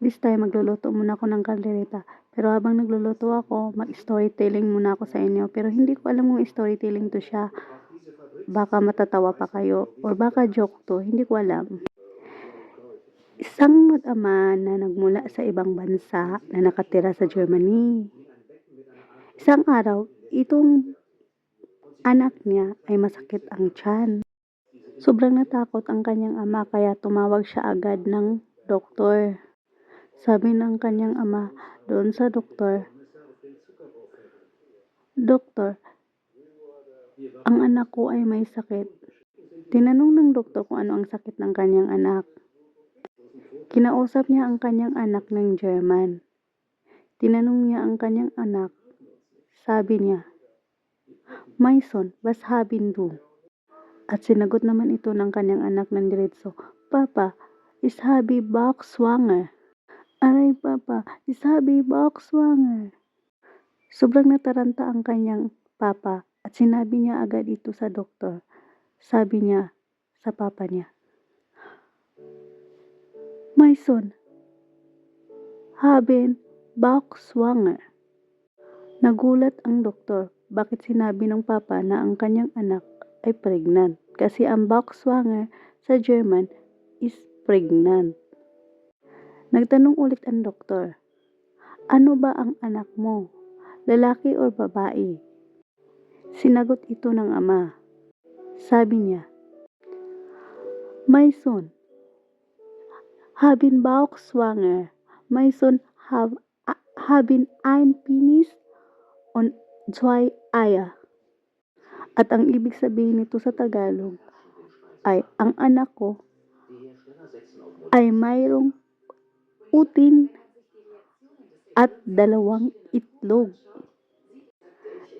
this time magluluto muna ako ng kaldereta. Pero habang nagluluto ako, mag-storytelling muna ako sa inyo. Pero hindi ko alam kung storytelling to siya. Baka matatawa pa kayo. Or baka joke to. Hindi ko alam. Isang mag-ama na nagmula sa ibang bansa na nakatira sa Germany. Isang araw, itong anak niya ay masakit ang tiyan. Sobrang natakot ang kanyang ama kaya tumawag siya agad ng doktor. Sabi ng kanyang ama doon sa doktor, Doktor, ang anak ko ay may sakit. Tinanong ng doktor kung ano ang sakit ng kanyang anak. Kinausap niya ang kanyang anak ng German. Tinanong niya ang kanyang anak. Sabi niya, My son, was haben du? At sinagot naman ito ng kanyang anak ng diretso, Papa, is habi bak swanger. Aray papa, is habi bak swanger. Sobrang nataranta ang kanyang papa at sinabi niya agad ito sa doktor. Sabi niya sa papa niya, My son, haben bak swanger. Nagulat ang doktor bakit sinabi ng papa na ang kanyang anak ay pregnant kasi ang Volkswagen sa German is pregnant. Nagtanong ulit ang doktor, ano ba ang anak mo? Lalaki o babae? Sinagot ito ng ama. Sabi niya, My son, haben Volkswagen. My son have, haben ein Penis und zwei Eier. At ang ibig sabihin nito sa Tagalog ay ang anak ko ay mayroong utin at dalawang itlog.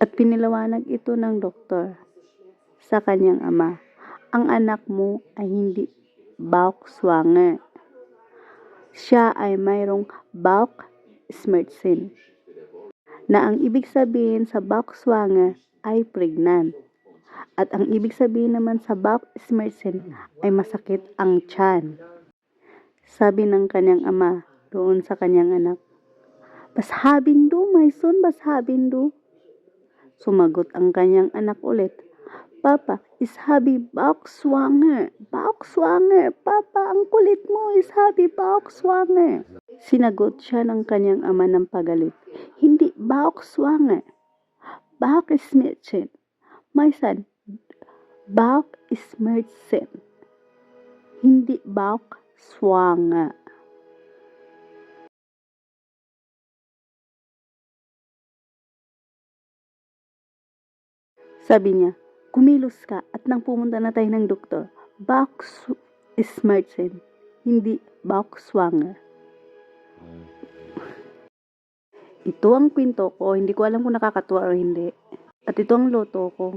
At pinilawanag ito ng doktor sa kanyang ama. Ang anak mo ay hindi Volkswagen. Siya ay mayroong Volksmerzen na ang ibig sabihin sa Volkswagen ay pregnant. At ang ibig sabihin naman sa Volksmerzen ay masakit ang tiyan. Sabi ng kanyang ama doon sa kanyang anak, Bas haben du, my son, bas haben du? Sumagot ang kanyang anak ulit, Papa, is habi Volkswagen. Volkswagen. Papa, ang kulit mo is habi Volkswagen. Sinagot siya ng kanyang ama ng pagalit, Hindi Volkswagen. Volksmerzen. My son, Volksmerzen. Hindi Volkswagen. Sabi niya, kumilos ka at nang pumunta na tayo ng doktor, Volksmerzen. Hindi Volkswagen. Ito ang kwento ko. Hindi ko alam kung nakakatuwa o hindi. At ito ang loto ko.